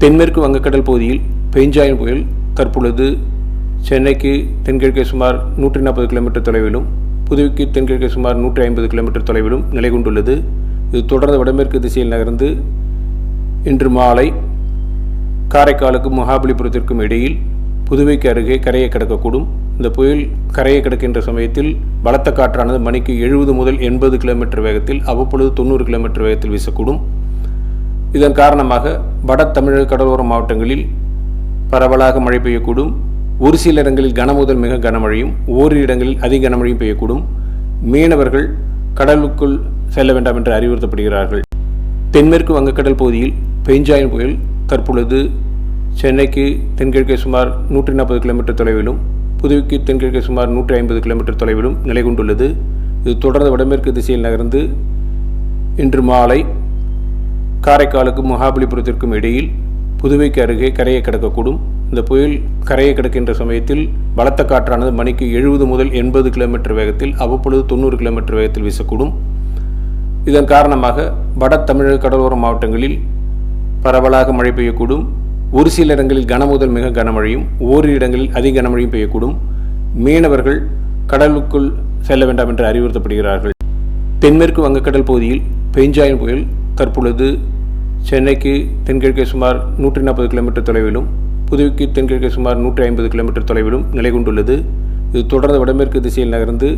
தென்மேற்கு வங்கக்கடல் பகுதியில் பெஞ்சாயின் புயல் தற்பொழுது சென்னைக்கு தென்கிழக்கே சுமார் நூற்றி நாற்பது கிலோமீட்டர் தொலைவிலும் புதுவைக்கு தென்கிழக்கே சுமார் நூற்றி ஐம்பது கிலோமீட்டர் தொலைவிலும் நிலை கொண்டுள்ளது. இது தொடர்ந்து வடமேற்கு திசையில் நகர்ந்து இன்று மாலை காரைக்காலுக்கும் மகாபலிபுரத்திற்கும் இடையில் புதுவைக்கு அருகே கரையை கடக்கக்கூடும். இந்த புயல் கரையை கடக்கின்ற சமயத்தில் பலத்த காற்றானது மணிக்கு எழுபது முதல் எண்பது கிலோமீட்டர் வேகத்தில் அவ்வப்பொழுது தொண்ணூறு கிலோமீட்டர் வேகத்தில் வீசக்கூடும். இதன் காரணமாக வட தமிழக கடலோர மாவட்டங்களில் பரவலாக மழை பெய்யக்கூடும். ஒரு சில இடங்களில் கனமுதல் மிக கனமழையும் ஓரிரு இடங்களில் அதிக கனமழையும் பெய்யக்கூடும். மீனவர்கள் கடலுக்குள் செல்ல வேண்டாம் என்று அறிவுறுத்தப்படுகிறார்கள். தென்மேற்கு வங்கக்கடல் பகுதியில் பெஞ்சாயின் புயல் தற்பொழுது சென்னைக்கு தென்கிழக்கே சுமார் நூற்றி நாற்பது கிலோமீட்டர் தொலைவிலும் புதுவைக்கு தென்கிழக்கே சுமார் நூற்றி ஐம்பது கிலோமீட்டர் தொலைவிலும் நிலை கொண்டுள்ளது இது தொடர்ந்து வடமேற்கு திசையில் நகர்ந்து இன்று மாலை காரைக்காலுக்கும் மகாபலிபுரத்திற்கும் இடையில் புதுவைக்கு அருகே கரையை கடக்கக்கூடும். இந்த புயல் கரையை கடக்கின்ற சமயத்தில் பலத்த காற்றானது மணிக்கு எழுபது முதல் எண்பது கிலோமீட்டர் வேகத்தில் அவ்வப்பொழுது தொண்ணூறு கிலோமீட்டர் வேகத்தில் வீசக்கூடும். இதன் காரணமாக வட தமிழக கடலோர மாவட்டங்களில் பரவலாக மழை பெய்யக்கூடும். ஒரு சில இடங்களில் கனமுதல் மிக கனமழையும் ஓரிரு இடங்களில் அதிக கனமழையும் பெய்யக்கூடும். மீனவர்கள் கடலுக்குள் செல்ல வேண்டாம் என்று அறிவுறுத்தப்படுகிறார்கள். தென்மேற்கு வங்கக்கடல் பகுதியில் பெஞ்சாயின் புயல் தற்பொழுது சென்னைக்கு தென்கிழக்கே சுமார் நூற்றி நாற்பது கிலோமீட்டர் தொலைவிலும் புதுவைக்கு தென்கிழக்கே சுமார் நூற்றி ஐம்பது கிலோமீட்டர் தொலைவிலும் நிலை கொண்டுள்ளது. இது தொடர்ந்து வடமேற்கு திசையில் நகர்ந்து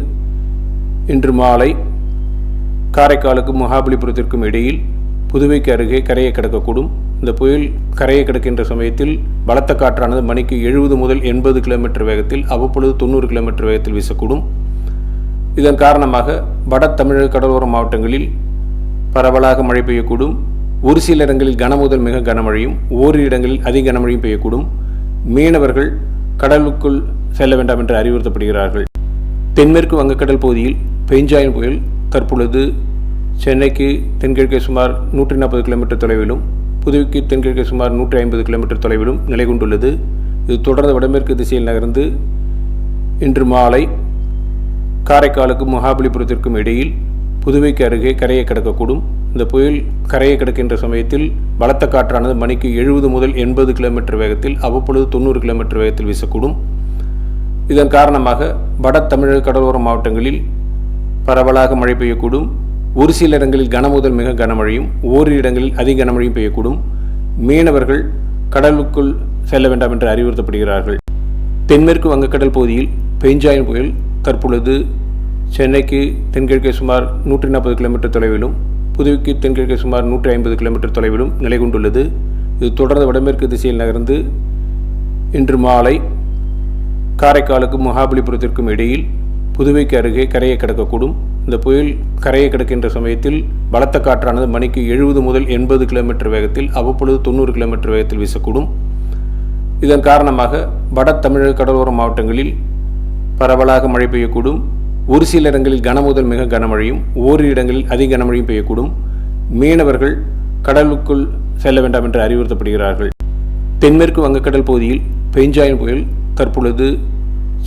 இன்று மாலை காரைக்காலுக்கும் மகாபலிபுரத்திற்கும் இடையில் புதுவைக்கு அருகே கரையை கடக்கக்கூடும். இந்த புயல் கரையை கடக்கின்ற சமயத்தில் பலத்த காற்றானது மணிக்கு எழுபது முதல் எண்பது கிலோமீட்டர் வேகத்தில் அவ்வப்பொழுது தொண்ணூறு கிலோமீட்டர் வேகத்தில் வீசக்கூடும். இதன் காரணமாக வட தமிழக கடலோர மாவட்டங்களில் பரவலாக மழை பெய்யக்கூடும். ஒரு சில இடங்களில் கனமுதல் மிக கனமழையும் ஓரிரு இடங்களில் அதிக கனமழையும் பெய்யக்கூடும். மீனவர்கள் கடலுக்குள் செல்ல வேண்டாம் என்று அறிவுறுத்தப்படுகிறார்கள். தென்மேற்கு வங்கக்கடல் பகுதியில் பெஞ்சாயின் புயல் தற்பொழுது சென்னைக்கு தென்கிழக்கே சுமார் நூற்றி நாற்பது கிலோமீட்டர் தொலைவிலும் புதுவைக்கு தென்கிழக்கே சுமார் நூற்றி ஐம்பது கிலோமீட்டர் தொலைவிலும் நிலை கொண்டுள்ளது. இது தொடர்ந்து வடமேற்கு திசையில் நகர்ந்து இன்று மாலை காரைக்காலுக்கும் மகாபலிபுரத்திற்கும் இடையில் புதுவைக்கு அருகே கரையை கடக்கக்கூடும். இந்த புயல் கரையை கிடக்கின்ற சமயத்தில் பலத்த காற்றானது மணிக்கு எழுபது முதல் எண்பது கிலோமீட்டர் வேகத்தில் அவ்வப்பொழுது தொண்ணூறு கிலோமீட்டர் வேகத்தில் வீசக்கூடும். இதன் காரணமாக வட தமிழக கடலோர மாவட்டங்களில் பரவலாக மழை பெய்யக்கூடும். ஒரு சில இடங்களில் கனமுதல் மிக கனமழையும் ஓரிரு இடங்களில் அதிக கனமழையும் பெய்யக்கூடும். மீனவர்கள் கடலுக்குள் செல்ல வேண்டாம் என்று அறிவுறுத்தப்படுகிறார்கள். தென்மேற்கு வங்கக்கடல் பகுதியில் பெஞ்சாயின் புயல் தற்பொழுது சென்னைக்கு தென்கிழக்கே சுமார் நூற்றி நாற்பது கிலோமீட்டர் தொலைவிலும் புதுவைக்கு தென்கிழக்கு சுமார் நூற்றி ஐம்பது கிலோமீட்டர் தொலைவிலும் நிலை கொண்டுள்ளது. இது தொடர்ந்து வடமேற்கு திசையில் நகர்ந்து இன்று மாலை காரைக்காலுக்கும் மகாபலிபுரத்திற்கும் இடையில் புதுவைக்கு அருகே கரையை கடக்கக்கூடும். இந்த புயல் கரையை கடக்கின்ற சமயத்தில் பலத்த காற்றானது மணிக்கு எழுபது முதல் எண்பது கிலோமீட்டர் வேகத்தில் அவ்வப்பொழுது தொண்ணூறு கிலோமீட்டர் வேகத்தில் வீசக்கூடும். இதன் காரணமாக வட தமிழக கடலோர மாவட்டங்களில் பரவலாக மழை பெய்யக்கூடும். ஒரு சில இடங்களில் கனமுதல் மிக கனமழையும் ஓரிரு இடங்களில் அதிக கனமழையும் பெய்யக்கூடும். மீனவர்கள் கடலுக்குள் செல்ல வேண்டாம் என்று அறிவுறுத்தப்படுகிறார்கள். தென்மேற்கு வங்கக்கடல் பகுதியில் பெஞ்சாயின் புயல் தற்பொழுது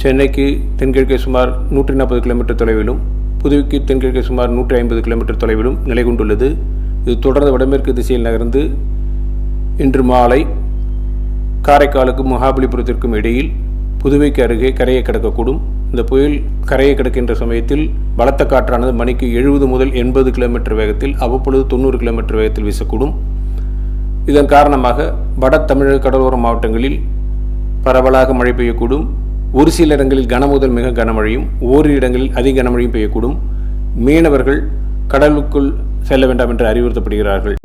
சென்னைக்கு தென்கிழக்கே சுமார் நூற்றி நாற்பது கிலோமீட்டர் தொலைவிலும் புதுவைக்கு தென்கிழக்கே சுமார் நூற்றி ஐம்பது கிலோமீட்டர் தொலைவிலும் நிலை கொண்டுள்ளது. இது தொடர்ந்து வடமேற்கு திசையில் நகர்ந்து இன்று மாலை காரைக்காலுக்கும் மகாபலிபுரத்திற்கும் இடையில் புதுவைக்கு அருகே கரையை கடக்கக்கூடும். இந்த புயல் கரையை கிடக்கின்ற சமயத்தில் பலத்த காற்றானது மணிக்கு எழுபது முதல் எண்பது கிலோமீட்டர் வேகத்தில் அவ்வப்பொழுது தொண்ணூறு கிலோமீட்டர் வேகத்தில் வீசக்கூடும். இதன் காரணமாக வட தமிழக கடலோர மாவட்டங்களில் பரவலாக மழை பெய்யக்கூடும். ஒரு சில இடங்களில் கனமுதல் மிக கனமழையும் ஓரிரு இடங்களில் அதிக கனமழையும் பெய்யக்கூடும். மீனவர்கள் கடலுக்குள் செல்ல வேண்டாம் என்று அறிவுறுத்தப்படுகிறார்கள்.